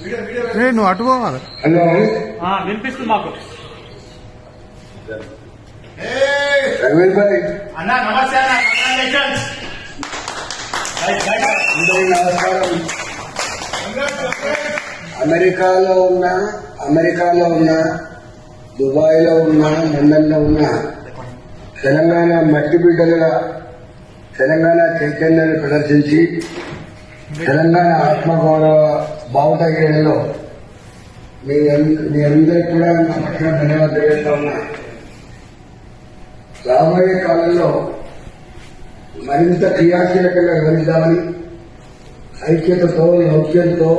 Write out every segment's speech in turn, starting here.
నువ్వు అటు పోవాలి హలో. ఆ, వినిపిస్తుంది మాకు. అన్న నమస్తే నమస్కారం. అమెరికాలో ఉన్న అమెరికాలో ఉన్న దుబాయ్లో ఉన్న లండన్లో ఉన్న తెలంగాణ మట్టి బిడ్డలుగా తెలంగాణ చైతన్యాన్ని ప్రదర్శించి తెలంగాణ ఆత్మగౌరవ బావుటగిరిలో మీ మీ అందరికి కూడా నా పట్ల ధన్యవాదాలు తెలియజేస్తా ఉన్నా. రాబోయే కాలంలో మరింత క్రియాశీలకంగా వివరిద్దామని ఐక్యతతో లౌక్యంతో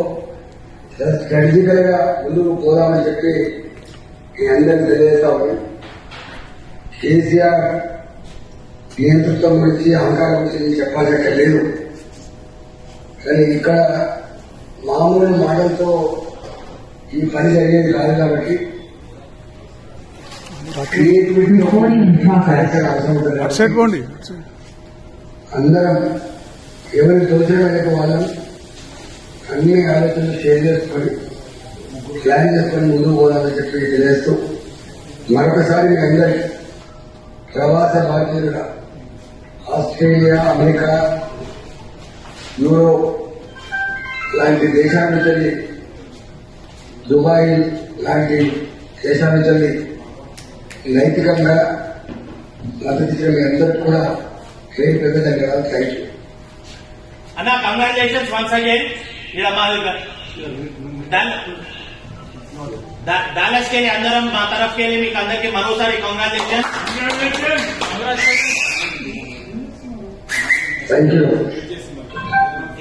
స్ట్రాటజికల్గా ముందుకు పోదామని చెప్పి మీ అందరికి తెలియజేస్తామని కేసీఆర్ నియంతృత్వం గురించి అహంకారం గురించి నేను చెప్పాల్సిన లేదు. కానీ ఇక్కడ మామూలు మాటలతో ఈ పని జరిగేది కాదు కాబట్టి అందరం ఎవరి తోచిన వాళ్ళం అన్ని ఆలోచనలు షేర్ చేసుకొని ప్లాన్ చేసుకొని ముందుకు పోదామని చెప్పి తెలియజేస్తూ మరొకసారి మీ అందరి ప్రవాస భారతీయులుగా ఆస్ట్రేలియా అమెరికా యూరోప్ లాంటి దేశాల నుంచి దుబాయ్ లాంటి దేశాల నుంచి నైతికంగా ఇచ్చిన మీ అందరికి కూడా పేరు పెద్ద ధన్యవాదాలు. థ్యాంక్ యూ అన్న కంగ్రాచులేషన్స్ వన్స్ అగైన్ ఇక్కడ మా డాలస్ కెళ్ళి అందరం మా తరఫుకి వెళ్ళి మీకు అందరికి మరోసారి కంగ్రాచులేషన్స్ థ్యాంక్ యూ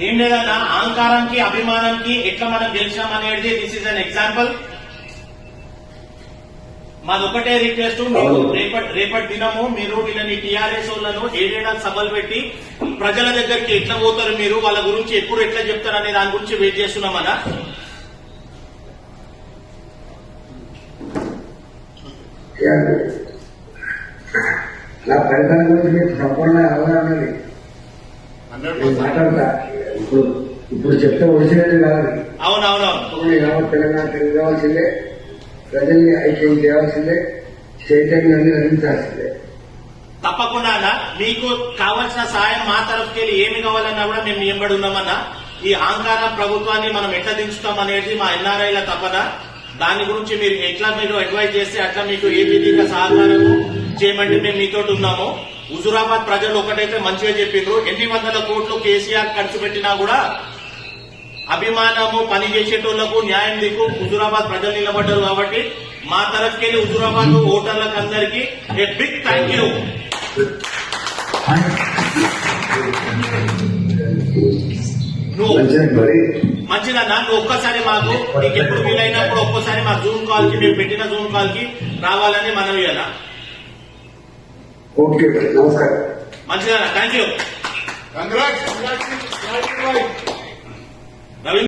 ఏం లేదన్న అహంకారానికి అభిమానానికి ఎట్లా మనం గెలిచాం అనేది దిస్ ఇస్ అన్ ఎగ్జాంపుల్ మాది ఒకటే రిక్వెస్ట్ మీరు రేపటి రేపటి దినము మీరు వీళ్ళని టీఆర్ఎస్ వాళ్ళను ఏడేడాది సభలు పెట్టి ప్రజల దగ్గరికి ఎట్లా పోతారు మీరు? వాళ్ళ గురించి ఎప్పుడు ఎట్లా చెప్తారు అనే దాని గురించి వెయిట్ చేస్తున్నామన్నా నా ఫలితాల గురించి మీకు సంపూర్ణ అవగాహన మాట్లాడతా. ఇప్పుడు ఇప్పుడు చెప్తే వచ్చినట్టు కాదు. అవునవునవును. తెలంగాణ తెలుగు కావాల్సిందే. ప్రజల్ని ఐక్యం చేయాల్సిందే. చైతన్యాన్ని అందించాల్సిందే తప్పకుండా అన్న. మీకు కావాల్సిన సాయం మా తరఫుకి వెళ్ళి ఏమి కావాలన్నా కూడా మేము ఎంబడి ఉన్నామన్నా. ఈ అహంకార ప్రభుత్వాన్ని మనం ఎట్లా దించుతాం అనేది మా ఎన్ఆర్ఐల తప్పన దాని గురించి మీరు ఎట్లా మీరు అడ్వైజ్ చేస్తే అట్లా మీకు ఏ విధంగా సహకారము చేయమంటే మేము మీతో ఉన్నాము. హుజురాబాద్ ప్రజలు ఒకటైతే మంచిగా చెప్పిండ్రు ఎన్ని వందల కోట్లు కేసీఆర్ ఖర్చు పెట్టినా కూడా అభిమానము పని చేసేటోళ్ళకు న్యాయం దిక్కు హుజురాబాద్ ప్రజలు నిలబడ్డారు కాబట్టి మా తరఫుకెళ్ళి హుజురాబాద్ ఓటర్లకు అందరికీ ఏ బిగ్ థ్యాంక్ యూ. నువ్వు మంచిది మంచిదన్నా నువ్వు ఒక్కసారి మాకు నీకు ఎప్పుడు వీలైనప్పుడు ఒక్కసారి మా జూమ్ కాల్కి మేము పెట్టిన జూమ్ కాల్కి రావాలని మనవి అన్న. ఓకే నమస్కారం మంచిదన్నా thank you Congrats, congrats, congrats,